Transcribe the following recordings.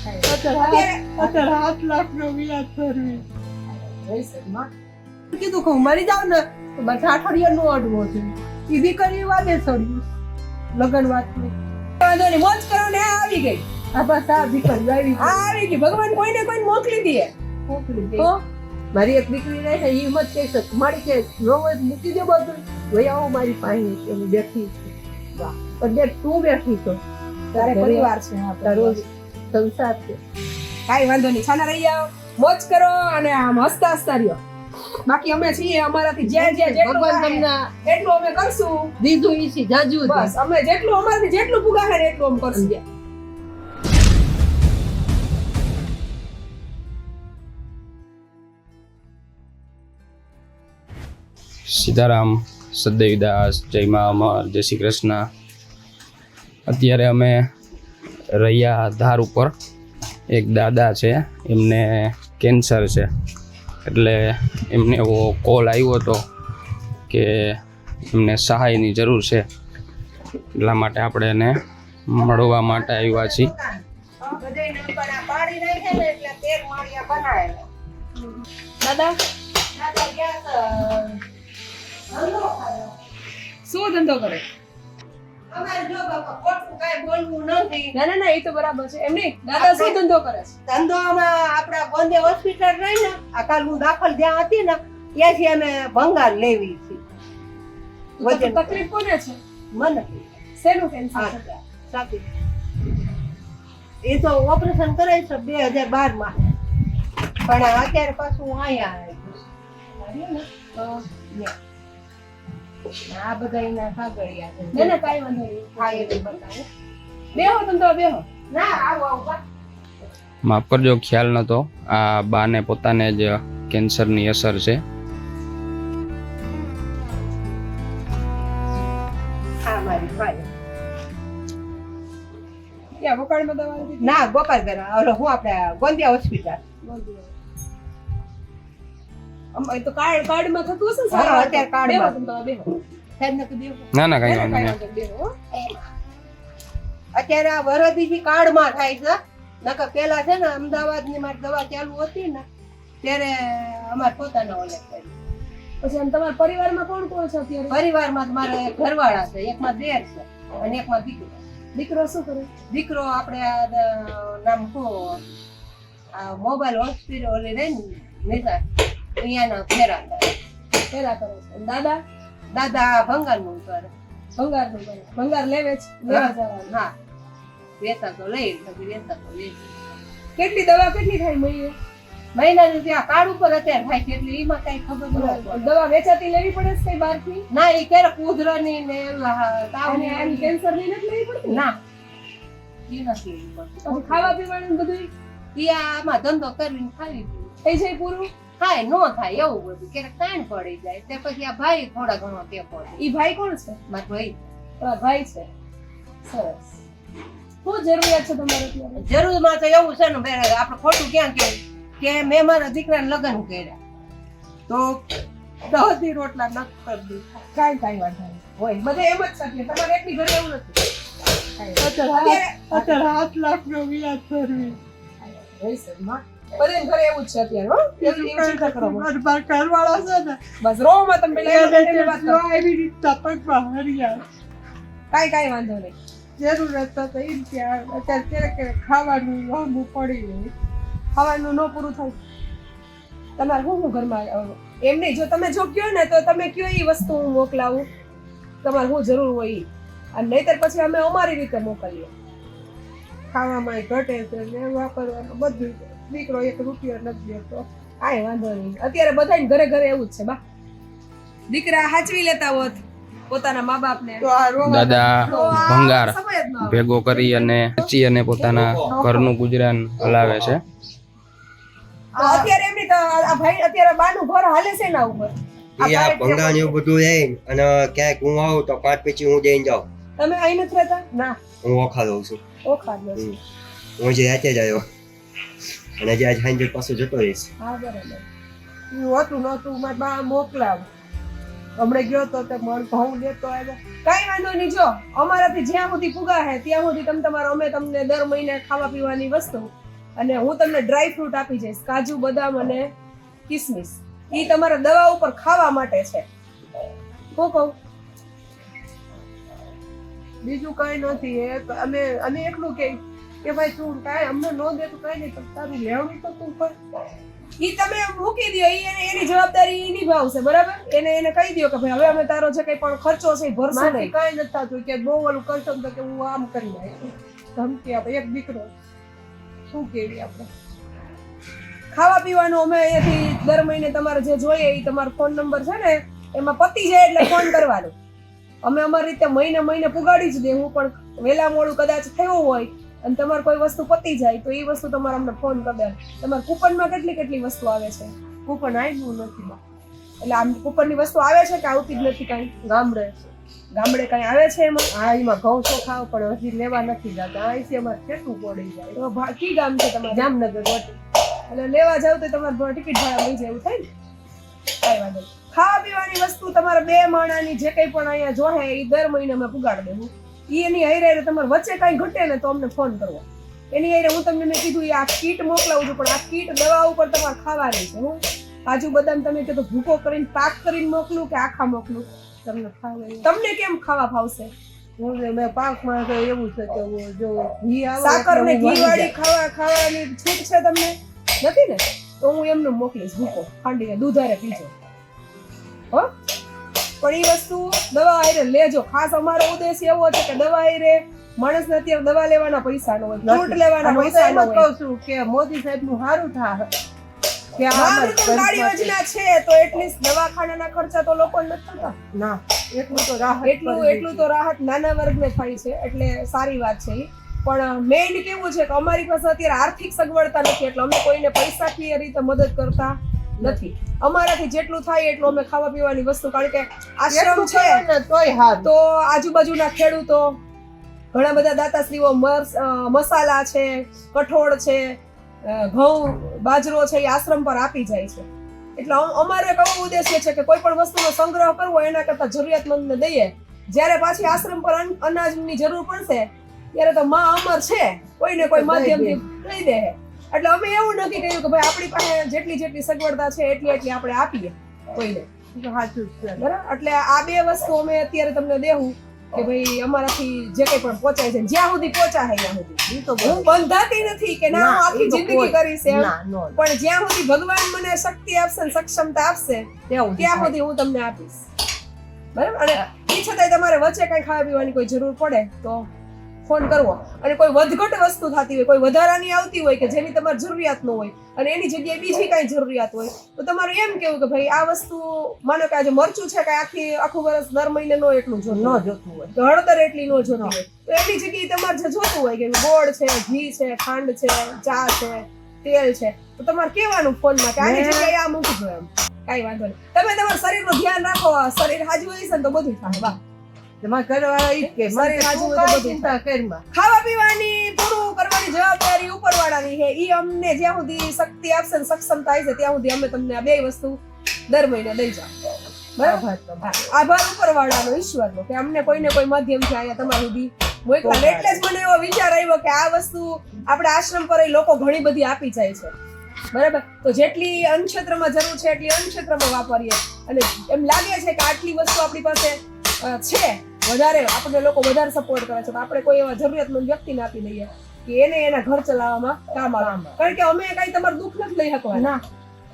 તો મોકલી દે મોકલી દે તો મારી એક દીકરી રહે છે એ હિંમત કહે છે મારી કે નો મૂકી દે બધું આવો મારી પાસે છે બેઠી છે તું બેઠી છો તારે પરિવાર છે સંસાર છે કાંઈ વાંધો નહીં છાના રહી આવો મોજ કરો અને આમ હસતા હસતા રહ્યો. બાકી અમે છીએ અમારાથી જ્યાં જ્યાં જેટલું ભગવાન તમને એટલું અમે કરશું. દીધું ઈ છે જાજુ બસ અમે જેટલું અમારાથી જેટલું પુગાહે એટલું અમે કરશું. સીતારામ સદૈવદાસ જય મા અમર જય શ્રી કૃષ્ણ. અત્યારે અમે રહ્યા ધાર ઉપર એક દાદા છે એમને કેન્સર છે. એટલે એમને એવો કોલ આવ્યો હતો કે એમને સહાયની જરૂર છે. એટલા માટે આપણે એને મળવા માટે આવ્યા છીએ. શું ધંધો કરે? ના ના ના એ તો બરાબર છે. એમ નહીં? દાદા શું ધંધો કરે છે? ધંધોમાં આપણા ગોંદે હોસ્પિટલ રહી ને આ કાલ હું દાખલ જ્યાં હતી ને ત્યાંથી અમે ભંગાર લેવી છે. તકલીફ કોને છે? મને. શેનું કેન્સર. છે સાચી. એ તો ઓપરેશન કરાય છે બે હજાર બારમાં પણ અત્યારે પાછું અહીંયા આવ્યું. આ બધા એના કાગળિયા છે. ને ના કાંઈ વાંધો નહીં. હા એ બતાવો. બેહો તમે તો બેહો. ના આવો આવો માફ કરજો ખ્યાલ નહોતો આ બાને પોતાને જ કેન્સરની અસર છે. આ મારી ભાઈ ક્યાં વકાળમાં દવા લીધી? ના ગોપાલ ઘર ઓલો હું આપણે ગોંદિયા હોસ્પિટલ. એ તો કાર્ડ કાર્ડમાં થતું હશે ને હા, અત્યારે કાર્ડમાં. બેહો તમે તો બેહો. સાહેબ ને કીધું ના ના કઈ વાંધો નહીં. વાંધો નહીં, બેહો અત્યારે આ વરદીથી કાર્ડમાં થાય છે નકર પેલા છે ને અમદાવાદ મારી દવા ચાલુ હતી ને ત્યારે અમારે પોતાના ઓલે કરી પછી આમ તમારા પરિવારમાં કોણ કોણ છે અત્યારે? પરિવારમાં તો મારે એક ઘરવાળા છે એકમાં દેર છે અને એકમાં દીકરો. દીકરો શું કરે? દીકરો આપણે આ દ- નામ શું? આ મોબાઈલ હોસ્પિટલ ઓલી રહી ને નિશા અહીંયાના ફેરા કરે. પેલા કરે છે. દાદા દાદા ભંગારનું કરે. ભંગારનું કરે. ભંગાર લેવે છે લેવા જવાનું. હા. વેતા તો લઈ પછી વેતા તો લઈ. કેટલી દવા કેટલી થાય મહિને મહિનાનું ત્યાં કાર્ડ ઉપર અત્યારે થાય છે એટલે એમાં કઈ ખબર ન દવા વેચાતી લેવી પડે છે કઈ બહારથી? ના એ ક્યારેક ઉધરાની ને તાવની આની કેન્સરની નથી લેવી પડતી? ના. ઈ નથી લેવી પડતી. ખાવા પીવાનું બધું ઈ આમાં ધંધો કરીને ખાવી. થઈ જાય પૂરું? થાય નો થાય એવું બધું ક્યારેક તાણ પડી જાય. તે પછી આ ભાઈ થોડા ઘણો પડે. ઈ ભાઈ કોણ છે? મારો ભાઈ. ભાઈ છે. સરસ. શું જરૂરિયાત છે તમારે જરૂરમાં તો એવું છે ને બે આપણે ખોટું ક્યાં કેવું કે મેં મારા દીકરાને લગ્ન કર્યા. તો દહથી રોટલા નખ કરી દીધા. કાંઈ કાંઈ વાંધો નહીં. હોય બધે એમ જ તમારે એટલી ઘરે એવું નથી. અત્યારે આઠ- લાખ નો વ્યાજ ભરવી. બધે ઘરે એવું જ છે અત્યારે હો. એવી એવી ચિંતા કરો. મારા મારા ઘરવાળા છે ને. બસ રોમાં તમે પેલા. એવી રીતના પગમાં હરિયા કાંઈ કાઈ વાંધો નહીં. જરૂરત તો એમ કે અત્યારે ક્યારેક ક્યારેક ખાવાનું લાંબુ પડી જાય ખાવાનું ન પૂરું થાય. તમારે શું શું ઘરમાં એમ નહીં જો તમે જો કયો ને તો તમે કયો એ વસ્તુ હું મોકલાવું? તમારે શું જરૂર હોય અને નહીતર પછી અમે અમારી રીતે મોકલીએ. ખાવામાં ઘટે છે ને વાપરવાનું બધું. દીકરો એક રૂપિયો નથી દેતો કાંઈ વાંધો નહીં. અત્યારે બધાને ઘરે ઘરે એવું જ છે બા. દીકરા હાચવી લેતા હોત પોતાના મા બાપને. ને દાદા ભંગાર. ન. ભેગો કરી અને વેચી અને પોતાના ઘરનું ગુજરાન હલાવે છે. અત્યારે એમની તો આ ભાઈ અત્યારે બાનું ઘર હાલે છે એના ઉપર. એ આ ભંગાણ એવું બધું એ અને ક્યાંક હું આવું તો પાંચ પછી હું જઈને જાઉં. તમે અહીં નથી રહેતા? ના. હું ઓખા દઉં છું. ઓખા દઉં છું હું જે રાતે જ આવ્યો. અને આજે આજ સાંજે પાછો જતો રહીશ. હા, બરાબર. એવું હતું નહોતું, મારે બા મોકલાવ. હમણાં ગયો તો તે મણ ઘઉં લેતો આવ્યો. કઈ વાંધો નહીં, જો, અમારાથી જ્યાં સુધી પુગા હે, ત્યાં સુધી તમે તમારો, અમે તમને દર મહિને ખાવા પીવાની વસ્તુ. અને હું તમને ડ્રાય ફ્રૂટ આપી જઈશ, કાજુ, બદામ અને કિસમિસ. એ તમારા દવા ઉપર ખાવા માટે છે. હું કહું? બીજું કઈ નથી, એ અમે અમે એટલું કે કે ભાઈ તું કાંઈ અમને ન દે તો કઈ નહીં તારું લેવડું તો તું પણ ઈ તમે મૂકી દો એ એની જવાબદારી ઈ નિભાવશે, બરાબર? એને એને કહી દો કે ભાઈ, હવે અમે તારો જે કઈ પણ ખર્ચો છે એ ભરશું નહીં. કઈ નથી થતું કે બહુ ઓલું કરશો તો કે હું આમ કરી નાખીશ ધમકી આપે, એક દીકરો. શું કેવી આપણે? ખાવા પીવાનું અમે અહીંયાથી દર મહિને તમારે જે જોઈએ એ તમારો ફોન નંબર છે ને, એમાં પતી જાય એટલે ફોન કરવાનો. અમે અમારી રીતે મહિને મહિને પુગાડી જ દેવું પણ વહેલા મોડું કદાચ થયું હોય અને તમારે કોઈ વસ્તુ પતી જાય તો એ વસ્તુ તમારે અમને ફોન કરી દેવાનો. તમારે કૂપનમાં કેટલી કેટલી વસ્તુ આવે છે? કૂપન આવ્યું નથી એટલે આમ કૂપનની વસ્તુ આવે છે કે આવતી જ નથી કાંઈ? ગામડે. ગામડે કાંઈ આવે છે એમાં? હા એમાં ઘઉં તો ખાવ પણ હજી લેવા નથી જતા. અહીંથી અમારે કેટલું પડી જાય. તો બાકી ગામ છે તમારે? જામનગર વટી એટલે લેવા જાવ તો તમારે ટિકિટ ભાડા જાય એવું થાય ને? કાંઈ વાંધો. ખાવા પીવાની વસ્તુ તમારે બે માણાની જે કંઈ પણ અહીંયા જોહે એ દર મહિને અમે પુગાડી દેવું. એની હારે તમારે વચ્ચે કાંઈ ઘટે ને તો અમને ફોન કરવો એની હારે હું તમને મેં કીધું એ આ કીટ મોકલાવું છું પણ આ કીટ દવા ઉપર તમારે ખાવાની છે હું. કાજુ બદામ તમે કીધું ભૂકો કરીને પાક કરીને મોકલું કે આખા મોકલું? તમને ફાવે તમને કેમ ખાવા ફાવશે? મેં પાકમાં તો એવું છે કે જો ઘી આવે સાકર ને ઘી વાળી ખાવા ખાવાની છૂટ છે તમને? નથી ને? તો હું એમને મોકલીશ ભૂકો ખાંડીને દૂધારે પીજો. હો? પણ એ વસ્તુ દવા આયરે લેજો. ખાસ અમારો ઉદ્દેશ એવો છે કે દવા હારે માણસને અત્યારે દવા લેવાના પૈસા ન હોય ફ્રૂટ લેવાના પૈસા ન હોય. કહું છું કે મોદી સાહેબનું સારું થાય. કે આ યોજના છે તો એટલીસ્ટ દવાખાનાના ખર્ચા તો લોકો નથી થતા. ના એટલું તો રાહત એટલું એટલું તો રાહત નાના વર્ગને થાય છે એટલે સારી વાત છે પણ મેઇન કેવું છે કે અમારી પાસે અત્યારે આર્થિક સગવડતા નથી એટલે અમે કોઈને પૈસાકીય રીતે મદદ કરતા? નથી. અમારાથી જેટલું થાય એટલું અમે ખાવા પીવાની વસ્તુ કારણ કે આશ્રમ છે તોય તો આજુબાજુના ખેડૂતો ઘણા બધા દાતાશ્રીઓ મસાલા છે કઠોળ છે ઘઉં બાજરો છે એ આશ્રમ પર આપી જાય છે. એટલે અમારે એવો ઉદ્દેશ્ય છે કે કોઈ પણ વસ્તુનો સંગ્રહ કરવો એના કરતા જરૂરિયાતમંદને દઈએ. જ્યારે પાછી આશ્રમ પર અન- અનાજની જરૂર પડશે ત્યારે તો માં અમર છે. કોઈને કોઈ માધ્યમથી લઈ દે. એટલે અમે એવું નક્કી કર્યું કે ભાઈ આપણી પાસે જેટલી જેટલી સગવડતા છે એટલી એટલી આપણે આપીએ કોઈને. બરાબર? એટલે આ બે વસ્તુ અમે અત્યારે તમને દેવું કે ભાઈ અમારાથી જે કઈ પણ પહોંચાય છે જ્યાં સુધી પહોંચાય ત્યાં સુધી. હું બંધાતી નથી કે ના હું આખી જિંદગી કરીશ એમ. પણ જ્યાં સુધી ભગવાન મને શક્તિ આપશે ને સક્ષમતા આપશે ત્યાં સુધી હું તમને આપીશ. બરાબર? અને એ છતાંય તમારે વચ્ચે કઈ ખાવા પીવાની કોઈ જરૂર પડે તો ફોન કરવો. અને કોઈ વધઘટ વસ્તુ થતી હોય કોઈ વધારાની આવતી હોય કે જેની તમારે જરૂરિયાત ન હોય અને એની જગ્યાએ બીજી કાંઈ જરૂરિયાત હોય તો તમારે એમ કેવું કે ભાઈ આ વસ્તુ માનો કે આજે મરચું છે કે આખી આખું વર્ષ દર મહિને ન એટલું જો ન જોતું હોય. તો હળદર એટલી નો જોતી હોય. તો એની જગ્યાએ તમારે જે જોતું હોય કે ગોળ છે ઘી છે ખાંડ છે ચા છે તેલ છે તો તમારે કેવાનું ફોનમાં કે આની જગ્યાએ આ મૂકજો એમ. કાંઈ વાંધો નહીં. તમે તમારા શરીરનું ધ્યાન રાખો શરીર હાજુ હશે ને તો બધું થાય વાહ. ખાવા પીવાની પૂરું કરવાની જવાબદારી ઉપરવાળાની છે. ઈ અમને જ્યાં સુધી શક્તિ આપશે ને સક્ષમ થાય છે ત્યાં સુધી અમે તમને આ બે વસ્તુ દર મહિને દઈ જાઓ. બરાબર? આભાર ઉપરવાળાનો ઈશ્વરનો કે અમને કોઈને કોઈ માધ્યમથી અહીંયા તમારા સુધી મોકલા એટલે જ મને એવો વિચાર આવ્યો કે આ વસ્તુ આપણે આશ્રમ પર લોકો ઘણી બધી આપી જાય છે. બરાબર? તો જેટલી અન્નક્ષેત્રમાં જરૂર છે એટલી અન્નક્ષેત્રમાં વાપરીએ. અને એમ લાગે છે કે આટલી વસ્તુ આપણી પાસે છે. વધારે આપણને લોકો વધારે સપોર્ટ કરે છે. આપણે કોઈ એવા જરૂરિયાતમંદ વ્યક્તિને આપી દઈએ કે એને એના ઘર ચલાવવામાં કામ આવે. કારણ કે અમે કઈ તમારું દુઃખ નથી લઈ શકવાના. ના.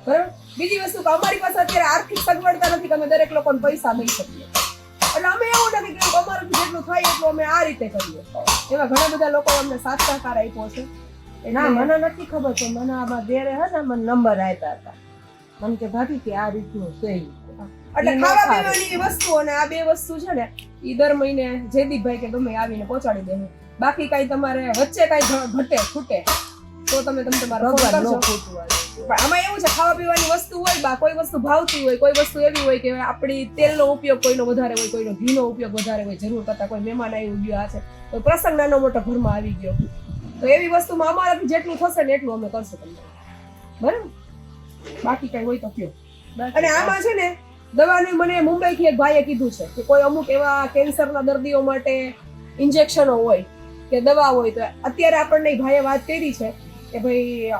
બરાબર? બીજી વસ્તુ કે અમારી પાસે અત્યારે આર્થિક સગવડતા નથી કે અમે દરેક લોકોને પૈસા દઈ શકીએ. એટલે અમે એવું નથી કે અમારું જેટલું થાય એટલું અમે આ રીતે કરીએ. એવા ઘણા બધા લોકો અમને સાથ સહકાર આપ્યો છે. ના મને નથી ખબર છે મને આમાં દેરે હે ને મને નંબર આપ્યા હતા. મને કે ભાભી કે આ રીતનું છે. એટલે ખાવા પીવાની વસ્તુ અને આ બે વસ્તુ છે ને એ દર મહિને જયદીપભાઈ કે ગમે આવીને પહોંચાડી દેવું બાકી કઈ તમારે વચ્ચે કઈ ઘટે ખૂટે તો તમે તમે તમારા ભગવાન નો પણ આમાં એવું છે ખાવા પીવાની વસ્તુ હોય બા કોઈ વસ્તુ ભાવતી હોય કોઈ વસ્તુ એવી હોય કે આપણી તેલનો ઉપયોગ કોઈનો વધારે હોય કોઈનો ઘીનો ઉપયોગ વધારે હોય જરૂર કરતા કોઈ મહેમાન આવી ગયો આ છે. તો પ્રસંગ નાનો મોટો ઘરમાં આવી ગયો. તો એવી વસ્તુમાં અમારાથી જેટલું થશે ને એટલું અમે કરશું તમને. બરાબર? બાકી કઈ હોય તો કયો. અને આમાં છે ને દવાનું મને મુંબઈથી એક ભાઈએ કીધું છે કે કોઈ અમુક એવા કેન્સરના દર્દીઓ માટે ઇન્જેક્શનો હોય કે દવા હોય તો અત્યારે આપણને ભાઈએ વાત કરી છે કે ભાઈ,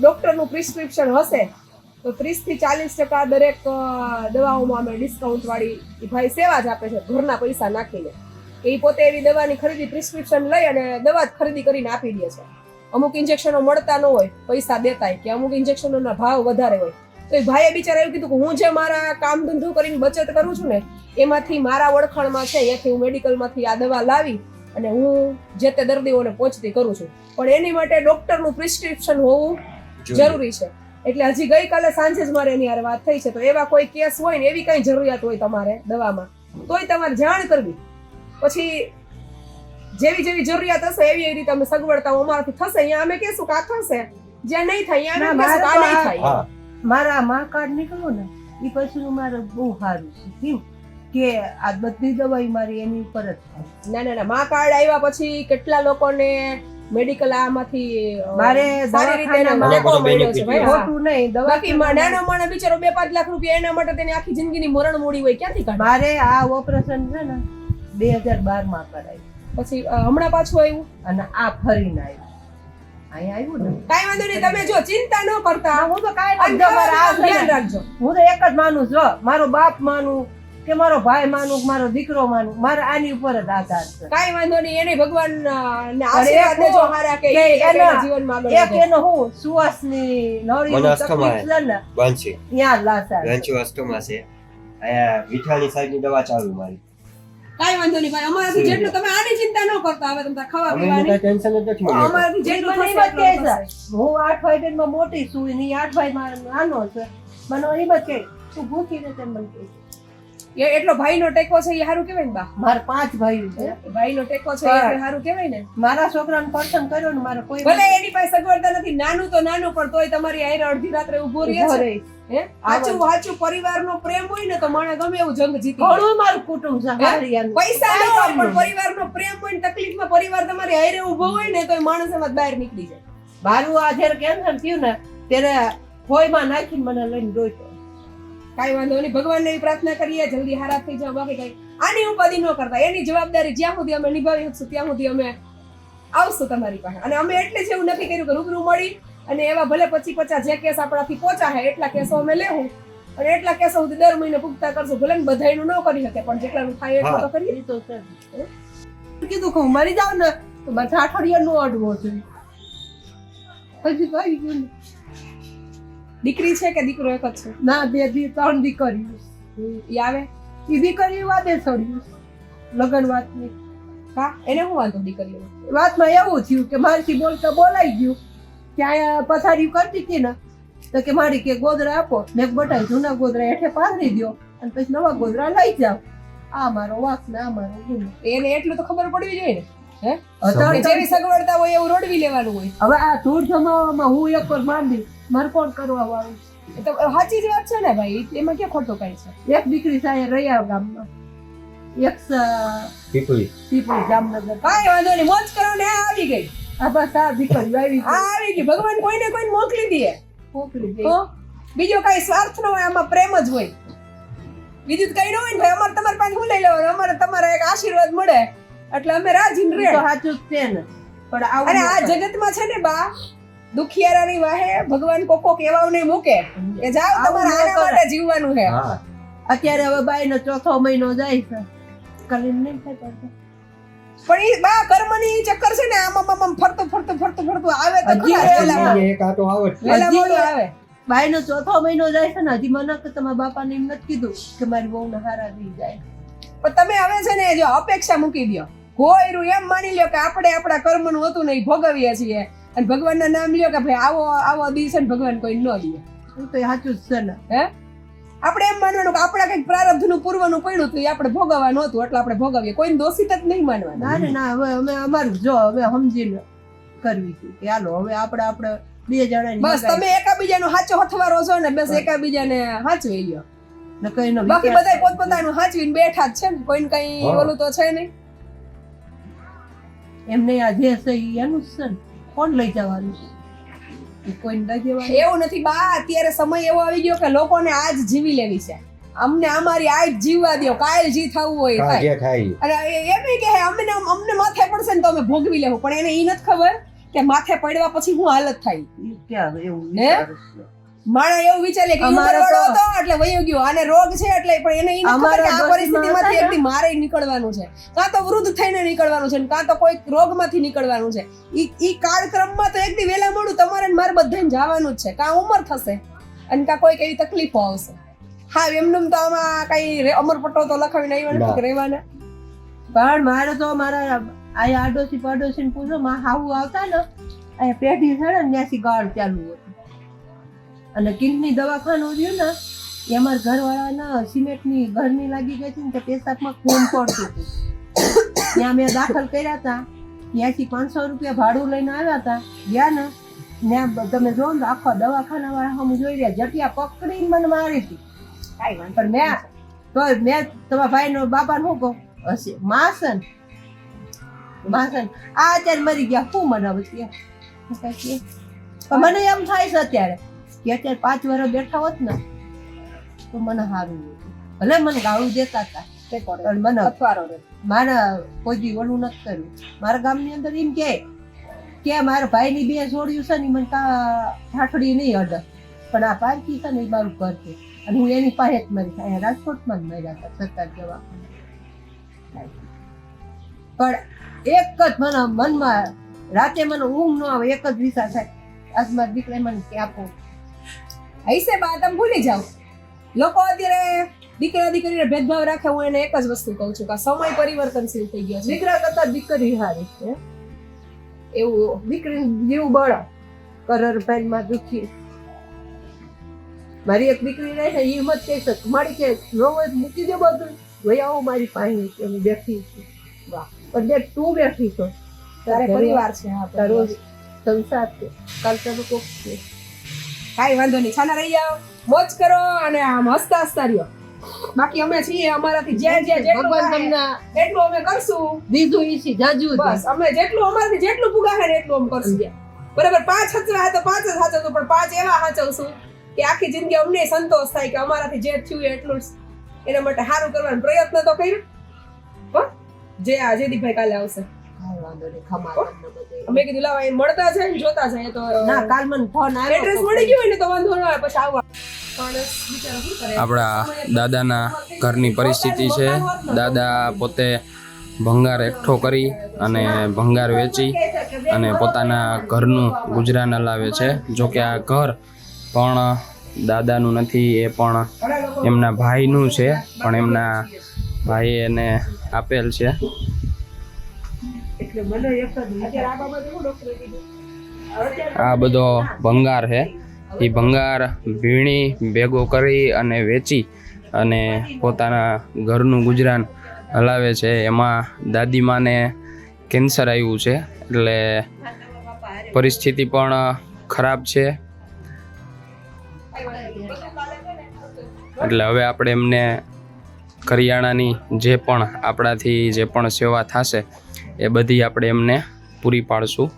ડૉક્ટરનું પ્રિસ્ક્રિપ્શન હશે તો ત્રીસથી ચાલીસ ટકા દરેક દવાઓમાં અમે ડિસ્કાઉન્ટવાળી ભાઈ સેવા જ આપે છે, ઘરના પૈસા નાખીને. એ પોતે એવી દવાની ખરીદી પ્રિસ્ક્રિપ્શન લઈ અને દવા જ ખરીદી કરીને આપી દે છે. અમુક ઇન્જેક્શનો મળતા ન હોય, પૈસા દેતાય કે અમુક ઇન્જેક્શનોના ભાવ વધારે હોય. તો એ ભાઈએ બિચારા એવું કીધું કે હું જે મારા કામ ધંધો કરીને બચત કરું છું ને એમાંથી મારા ઓળખાણમાં છે અહીંયાથી હું મેડિકલમાંથી આ દવા લાવી અને હું જે તે દર્દીઓને પહોંચતી કરું છું. પણ એની માટે ડોક્ટરનું પ્રિસ્ક્રિપ્શન હોવું જરૂરી છે. એટલે હજી ગઈકાલે સાંજે જ મારે એની હારે વાત થઈ છે. તો એવા કોઈ કેસ હોય ને એવી કઈ જરૂરિયાત હોય તમારે દવામાં તોય તમારે જાણ કરવી. પછી જેવી જેવી જરૂરિયાત હશે એવી એવી રીતે અમે સગવડતાઓ અમારાથી થશે. અહીંયા અમે કહેશું કે આ થશે. જ્યાં નહીં થાય અહીંયા નહીં થાય. હા મારા મા કાર્ડ નીકળ્યું ને એ પછી મારે બહુ સારું છે કેમ કે આ બધી દવાઈ મારી એની ઉપર જ થાય. ના ના ના મા કાર્ડ આવ્યા પછી કેટલા લોકોને મેડિકલ આમાંથી મારે સારી રીતે મળ્યો છે ભાઈ, ખોટું નહીં બાકી નાનો માણસ બિચારો બે પાંચ લાખ રૂપિયા એના માટે તેની આખી જિંદગીની મરણ મૂડી હોય ક્યાંથી કાઢે? મારે આ ઓપરેશન છે ને બે હજાર બારમાં કરાયું. પછી હમણાં પાછું આવ્યું? અને આ ફરીને આવ્યું. આવ્યું ને. કાંઈ વાંધો નહીં તમે જો ચિંતા ન કરતા. હું તો કાંઈ અને નથી, જો મારે આ છે ધ્યાન રાખજો. હું તો એક જ માનું છું મારો બાપ માનું કે મારો ભાઈ માનું મારો દીકરો માનું મારે આની ઉપર જ આધાર છે. કાંઈ વાંધો નહીં એને ભગવાન ને આશીર્વાદ એક દેજો કે એના- એના જીવનમાં એક એનો હું સુવાસની મનસ્તમા તકલીફ છે ને વાંચી. ત્યાં લાસાર છે. વાંચી વસ્તુમાં છે. દવા ચાલુ મારી. કાંઈ વાંધો નહીં ભાઈ. અમારાથી જેટલું તમે આની ચિંતા ન કરતા હવે તમે ખાવા પીવાની. ટેન્શન જ નથી અમારાથી જેટલું મને. હું આઠ ભાઈ માં મોટી છું એની આઠ ભાઈ માં નાનો છે. મને એમ જ કહે તું ભૂખી રહે તેમ મને કહે એટલો ભાઈનો ટેકો છે એ સારું કહેવાય ને બા? મારા પાંચ ભાઈઓ છે. ભાઈનો ટેકો છે એ સારું કહેવાય ને? મારા છોકરાને પરસન કર્યો ને મારે કોઈ ભલે એની પાસે સગવડતા નથી નાનું તો નાનું પણ તોય તમારી હારે અડધી રાત્રે ઊભો રહે છે. હે? સાચું સાચું પરિવારનો પ્રેમ હોય ને તો માણસ ગમે એવું જંગ જીતી. ઘણું મારું કુટુંબ છે પૈસા ન પરિવાર હોય પણ પરિવારનો પ્રેમ હોય ને તકલીફમાં પરિવાર તમારી આયરે ઊભો હોય ને તો માણસ એમાં બહાર નીકળી જાય. મારું આ જયારે કેન્સર થયું ને ત્યારે ફોઈમાં નાખીને મને લઈને દોડ્યો કાંઈ વાંધો નહીં. ભગવાનને એવી પ્રાર્થના કરીએ. જલ્દી હારા થઈ જાવ બાકી કઈ આની ઉપાધિ ન કરતા. એની જવાબદારી જ્યાં સુધી અમે નિભાવી શકશું ત્યાં સુધી અમે આવશું તમારી પાસે. અને અમે એટલે જ એવું નક્કી કર્યું કે રૂબરૂ મળી અને એવા ભલે પછી પચાસ જે કેસ આપણાથી પહોંચા હે એટલા કેસો અમે લેવું અને એટલા કેસો સુધી દર મહિને પૂગતા કરશું. ભલે બધાય બધાયનું ન કરી શકે પણ જેટલાનું થાય એટલું તો કરીએ. તો કીધું કે હું મરી જાઉં ને તો મારે અઠવાડિયા નો અડવો જોઈએ પછી કઈ ગયું. દીકરી છે કે દીકરો એક જ છે? ના બે દી ત્રણ દીકરીઓ. ઈ આવે? એ દીકરી વાદે સડ્યું લગન વાતની. હા એને હું વાંધો દીકરીઓ? વાતમાં એવું થયું કે મારથી બોલતા બોલાઈ ગયું. કે અહીંયા પથારી કરતી હતી ને તો કે મારી કે ગોદરા આપો. મેં બટાઈ જૂના ગોદરા હેઠે પાથરી દો અને પછી નવા ગોદરા લઈ જાઓ. આ મારો વાક ને આ મારો ગુનો. એને એટલું તો ખબર પડવી જોઈએ ને. અત્યારે કે જેવી સગવડતા હોય એવું રોડવી લેવાનું હોય. હવે આ ધૂળ જમાવામાં હું એક વાર માંડી મારે કોણ કરવા વાળું તો સાચી જ વાત છે ને ભાઈ એમાં ક્યાં ખોટો કઈ છે? એક દીકરી સાહેબ રહ્યા ગામમાં. એક પીપળી પીપળી જામનગર. કાંઈ વાંધો નહીં મોજ કરો ને આવી ગઈ. આ બસ આ દીકરી આવી આ આવી ગઈ. ભગવાન કોઈને કોઈને મોકલી દે. મોકલી દે. બીજો કઈ સ્વાર્થ ન હોય આમાં પ્રેમ જ હોય. બીજું કઈ ન હોય ને ભાઈ અમારે તમારી પાસે શું લઈ લેવાનું? અમારે તમારા એક આશીર્વાદ મળે. એટલે અમે રાજીન રે તો સાચું જ છે ને. પણ આવું અને આ. જગતમાં છે ને બા દુખિયારાની વાહે ભગવાન કોકો કેવાવ નહીં મૂકે. કે જાવ તમારે આના માટે જીવવાનું છે. અત્યારે હવે બાઈ નો ચોથો મહિનો જાય છે. કરીને નહીં થાય પણ એ બા કર્મની ચક્કર છે ને આમાં આમ ફરતું ફરતું ફરતું ફરતું આવે તો ખરા. એ. એક આટો આવે. હજી મોડું આવે. બાઈ નો ચોથો મહિનો જાય છે ને હજી મને કે તમારા બાપાને એમ નથી કીધું કે મારી બહુ ને હારા થઈ જાય. પણ તમે હવે છે ને જો અપેક્ષા મૂકી દો કોયરું એમ માની લ્યો કે આપણે આપણા કર્મનું હતું ને ભોગવીએ છીએ. અને ભગવાનના નામ લ્યો કે ભાઈ આવો આવો દિવસ છે ને ભગવાન કોઈ ન દે. એ તો સાચું જ છે ને. હે? આપણે એમ માનવાનું કે આપણા કંઈક પ્રારબ્ધનું પૂર્વનું પડ્યું હતું એ આપણે ભોગવવાનું હતું એટલે આપણે ભોગવીએ. કોઈને દોષિત જ નહીં માનવાનું. ના ના હવે અમે અમારું જો હવે સમજીને કરવી છે કે હાલો હવે આપણે આપણે બે જણા બસ તમે એકાબીજાનો સાચો હથવારો છો ને બસ એકાબીજાને સાચવી લ્યો. કઈ નો બાકી બધા પોતપોતાનું સાચવીને બેઠા જ છે ને કોઈને કઈ ઓલું તો છે નહીં. એમને આ જે છે ઈ એનું જ છે ને. કોણ લઈ જવાનું છે? કોઈને લઈ જવાનું? એવું નથી બા અત્યારે સમય એવો આવી ગયો કે લોકોને આજ જીવી લેવી છે. અમને અમારી આજ જીવવા દો કાલ જી થવું હોય એ થાય અને એ- એમ નહીં કે અમને અમને માથે પડશે ને તો અમે ભોગવી લેવું. પણ એને એ નથી ખબર કે માથે પડવા પછી હું હાલત થાય. ક્યાં એવું હે? માણસ એવું વિચારે કે અમારે તો- હતો એટલે વયો ગયો. આને રોગ છે એટલે પણ એને ઈ ખબર કે અમારા આ પરિસ્થિતિમાંથી એકદી મારે નીકળવાનું છે. કાં તો વૃદ્ધ થઈને નીકળવાનું છે કાં તો કોઈ રોગમાંથી નીકળવાનું છે. ઈ ઈ કાળક્રમમાં તો એકદી વેલા મોડું તમારે ને મારે બધાને જવાનું જ છે. કાં ઉંમર થશે અને કાં કોઈક એવી તકલીફો આવશે. હા એમનેમ તો આમાં કઈ અમરપટ્ટો તો લખાવીને આવ્યો નથી રહેવાના. પણ મારે તો મારા આ આડોશી પાડોશી પૂછો માં હાવું આવતા ને? અહીંયા પેઢી છે ને ત્યાંથી ગાળ ચાલુ હતું અને કિડની દવાખાનું રહ્યું ને, એ અમારા ઘરવાળાના સિમેન્ટની ઘરની લાગી ગઈ હતી ને, તો પેશાબમાં ખૂન પડતું હતું. ત્યાં મેં દાખલ કર્યા હતા. ત્યાંથી પાંચસો રૂપિયા ભાડું લઈને આવ્યા હતા. ગયા ને ત્યાં તમે જો ને આખા દવાખાના વાળા હમ જોઈ રહ્યા, જટિયા પકડીને મને મારી હતી. પણ મેં તો મેં તમારા ભાઈનો બાપાને શું કહું? હશે. માસન. માસન. આ અત્યારે મરી ગયા. શું મને હવે મને એમ થાય છે અત્યારે. કે અત્યારે પાંચ વર્ષ બેઠા હોત ને તો મને સારું ભલે મને ગાળું દેતા હતા મને. મારા કોઈ ઓલું નથી કર્યું. મારા ગામની અંદર એમ કે કે મારા ભાઈની બે છોડ્યું છે ને મને કા ઠાઠડી નહીં અડે પણ આ પારકી છે ને એ મારું ઘર છે. અને હું એની પાસે જ મરી અહીંયા રાજકોટમાં જ મર્યા હતા સરકાર જવા. પણ એક જ મને મનમાં રાતે મને ઊંઘ ન આવે એક જ વિચાર થાય. આજ મારા દીકરાએ મને આપો હૈસે બા તમે ભૂલી જાઓ. લોકો અત્યારે દીકરા દીકરીને ભેદભાવ રાખે હું એને એક જ વસ્તુ કહું છું કે સમય પરિવર્તનશીલ થઈ ગયો છે. દીકરા કરતા દીકરી હારી છે. એવું દીકરી જેવું બળ કરર પેનમાં દુખી. મારી એક દીકરી રહે છે એ મત કહી શક મારી કે ન હોય મૂકી દે બધું. ભાઈ આવો મારી પાસે છે હું બેઠી છું. વાહ. પણ બે તું બેઠી છો. તારે પરિવાર છે હા તારો સંસાર છે. કાલચાનો કોક છે. કાંઈ વાંધો નહીં છાના રહી જાઓ મોજ કરો અને આમ હસતા હસતા રહ્યો બાકી અમે છીએ અમારાથી જે જે જેટલું ભગવાન તમને એટલું અમે કરશું. દીધું ઈ છે જાજુ બસ અમે જેટલું અમારાથી જેટલું પુગાહે ને એટલું અમે કરશું. બરાબર પાંચ હચરા તો પાંચ જ હાચવશું પણ પાંચ એવા હાચવશું કે આખી જિંદગી અમને સંતોષ થાય કે અમારાથી જે થયું એટલું જ. એના માટે સારું કરવાનો પ્રયત્ન તો કર્યો? જે આ જયદીપભાઈ કાલે આવશે. કાંઈ વાંધો નહીં, ખમા. અમે કીધું લાવા એ મળતા જાય ને જોતા જાય. તો ના કાલ મને ફોન આવ્યો એડ્રેસ મળી ગયું ને તો વાંધો ન આવે પછી આવવા? આપણા દાદાના ઘરની પરિસ્થિતિ છે. દાદા પોતે ભંગાર એકઠો કરી અને ભંગાર વેચી અને પોતાના ઘરનું ગુજરાન હલાવે છે. જો કે આ ઘર પણ દાદાનું નથી એ પણ એમના ભાઈનું છે. પણ એમના ભાઈએ એને આપેલ છે. એટલે મને એક જ આ બાબત હું ડોક્ટરે કીધું? આ બધો ભંગાર છે. એ ભંગાર ભીણી ભેગો કરી અને વેચી અને પોતાના ઘરનું ગુજરાન હલાવે છે. એમાં દાદીમાને કેન્સર આવ્યું છે. એટલે પરિસ્થિતિ પણ ખરાબ છે. એટલે હવે આપણે એમને કરિયાણાની જે પણ આપણાથી જે પણ સેવા થશે એ બધી આપણે એમને પૂરી પાડશું.